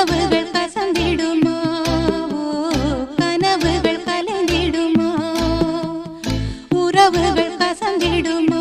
கனவுகள் கசந்திடுமா ஓ கனவுகள் கலைந்திடுமா? உறவுகள் கசந்திடுமா